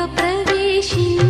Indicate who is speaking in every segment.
Speaker 1: o previsto.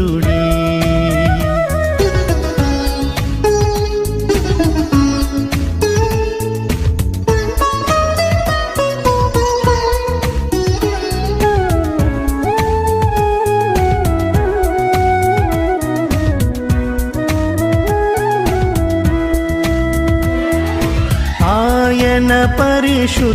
Speaker 1: పురుషుడే ఆయన పరిశుద్ధాలయమ?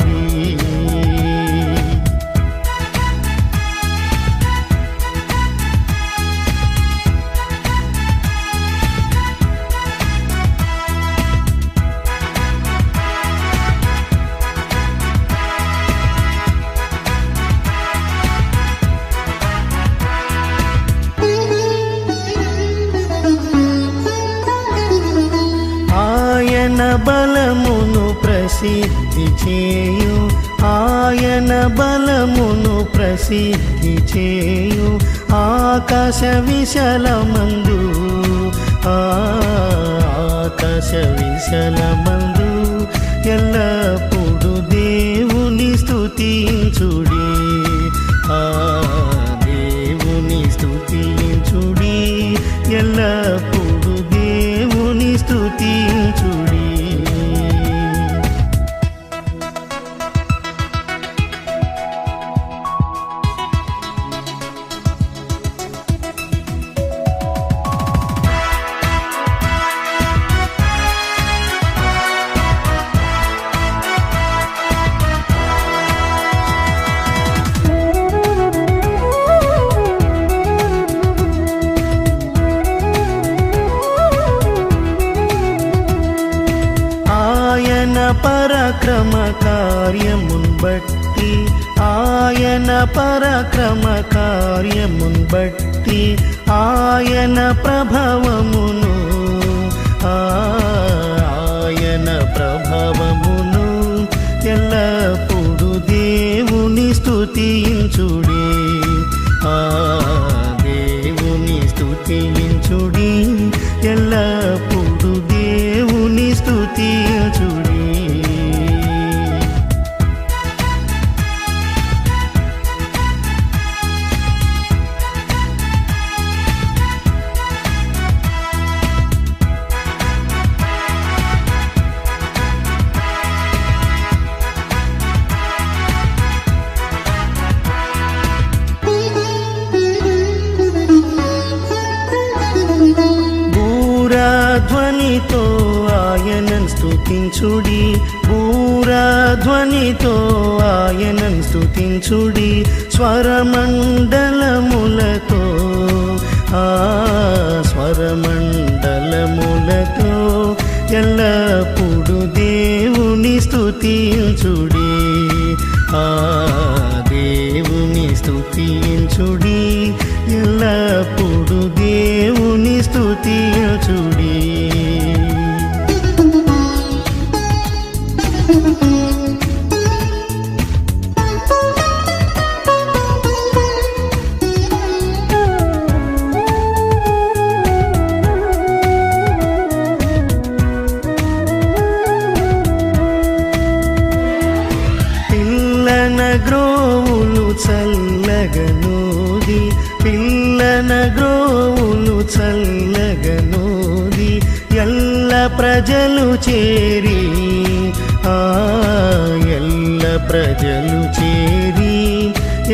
Speaker 2: ప్రసిద్ధి చేయు ఆకాశ విశలమందు ఆకాశ విశలమందు ఎల్ల ప్రభవమును ఆయన ప్రభవమును ఎల్లప్పుడు దేవుని స్థుతించుడే ఆ దేవుని స్థుతి స్తుతించుడి బూరాధ్వనితో ఆయనను స్తుతించుడి స్వరమండలములతో ఆ స్వరమండలములతో ఎల్లప్పుడు దేవుని స్తుతించుడి ఆ దేవుని స్తుతించుడి ఎల్లప్పుడు దేవుని స్తుతించుడి చల్లగనోది పిల్లన గ్రోవులు చల్లగనోది ఎల్ల ప్రజలు చేరి ఆ ఎల్ల ప్రజలు చేరి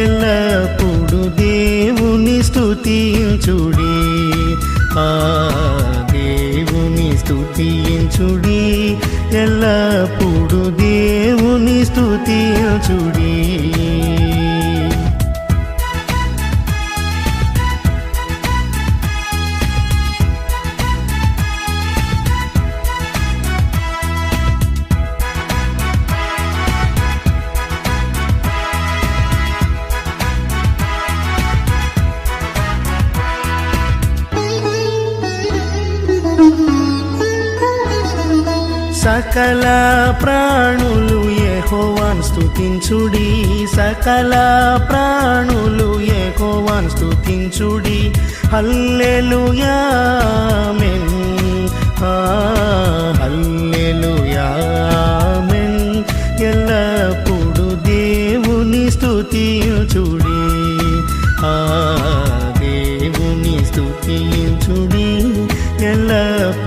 Speaker 2: ఎల్లప్పుడు దేవుని స్థుతించుడి ఆ దేవుని స్థుతించుడి ఎల్లప్పుడు దేవుని స్థుతించుడి సకల ప్రాణులు యెహోవాను స్తుతించుడి. సకల ప్రాణులు యెహోవాను స్తుతించుడి. హల్లెలూయా ఆమేన్. హల్లెలూయా ఆమేన్. ఎల్లప్పుడు దేవుని స్తుతించుడి. ఆ దేవుని స్తుతించుడి. ఎల్లప్పుడు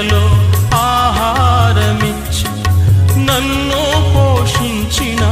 Speaker 3: ఎండలో ఆహారమిచ్చి నన్ను పోషించినా